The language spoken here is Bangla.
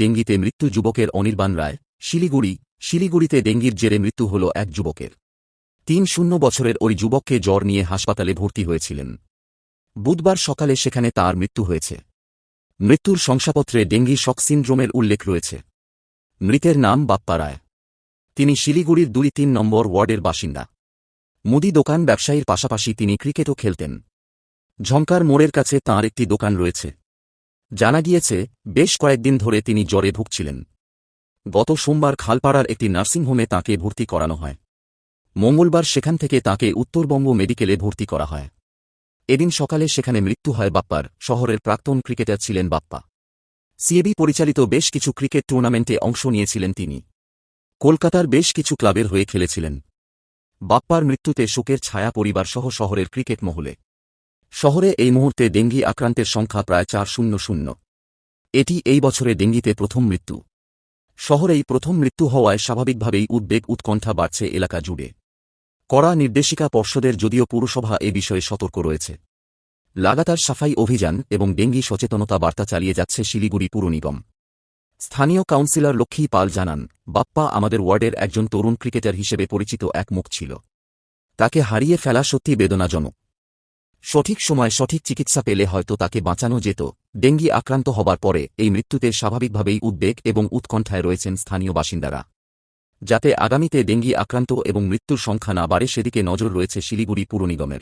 ডেঙ্গিতে মৃত্যু যুবকের অনির্বাণ রায়, শিলিগুড়ি, শিলিগুড়িতে ডেঙ্গির জেরে মৃত্যু হল এক যুবকের। তিন শূন্য বছরের ওই যুবককে জ্বর নিয়ে হাসপাতালে ভর্তি হয়েছিলেন। বুধবার সকালে সেখানে তার মৃত্যু হয়েছে। মৃত্যুর শংসাপত্রে ডেঙ্গি শক সিন্ড্রোমের উল্লেখ রয়েছে। মৃতের নাম বাপ্পা রায়। তিনি শিলিগুড়ির দুই তিন নম্বর ওয়ার্ডের বাসিন্দা। মুদি দোকান ব্যবসায়ীর পাশাপাশি তিনি ক্রিকেটও খেলতেন। ঝঙ্কার মোড়ের কাছে তাঁর একটি দোকান রয়েছে। জানা গিয়েছে, বেশ কয়েকদিন ধরে তিনি জ্বরে ভুগছিলেন। গত সোমবার খালপাড়ার একটি নার্সিংহোমে তাঁকে ভর্তি করানো হয়। মঙ্গলবার সেখান থেকে তাঁকে উত্তরবঙ্গ মেডিকেলে ভর্তি করা হয়। এদিন সকালে সেখানে মৃত্যু হয় বাপ্পার, শহরের প্রাক্তন ক্রিকেটার ছিলেন বাপ্পা। সিএবি পরিচালিত বেশ কিছু ক্রিকেট টুর্নামেন্টে অংশ নিয়েছিলেন তিনি। কলকাতার বেশ কিছু ক্লাবের হয়ে খেলেছিলেন। বাপ্পার মৃত্যুতে শোকের ছায়া পরিবারসহ শহরের ক্রিকেট মহলে। শহরে এই মুহূর্তে ডেঙ্গি আক্রান্তের সংখ্যা প্রায় চার শূন্য শূন্য। এটি এই বছরে ডেঙ্গিতে প্রথম মৃত্যু। শহরেই প্রথম মৃত্যু হওয়ায় স্বাভাবিকভাবেই উদ্বেগ উৎকণ্ঠা বাড়ছে এলাকা জুড়ে। কড়া নির্দেশিকা পর্ষদের যদিও পুরসভা এ বিষয়ে সতর্ক রয়েছে। লাগাতার সাফাই অভিযান এবং ডেঙ্গি সচেতনতা বার্তা চালিয়ে যাচ্ছে শিলিগুড়ি পুর নিগম। স্থানীয় কাউন্সিলর লক্ষ্মী পাল জানান, বাপ্পা আমাদের ওয়ার্ডের একজন তরুণ ক্রিকেটার হিসেবে পরিচিত এক মুখ ছিল। তাকে হারিয়ে ফেলা সত্যি বেদনাজনক। সঠিক সময় সঠিক চিকিৎসা পেলে হয়তো তাকে বাঁচানো যেত। ডেঙ্গি আক্রান্ত হবার পরে এই মৃত্যুতে স্বাভাবিকভাবেই উদ্বেগ এবং উৎকণ্ঠায় রয়েছেন স্থানীয় বাসিন্দারা। যাতে আগামীতে ডেঙ্গি আক্রান্ত এবং মৃত্যুর সংখ্যা না বাড়ে, সেদিকে নজর রয়েছে শিলিগুড়ি পুর নিগমের।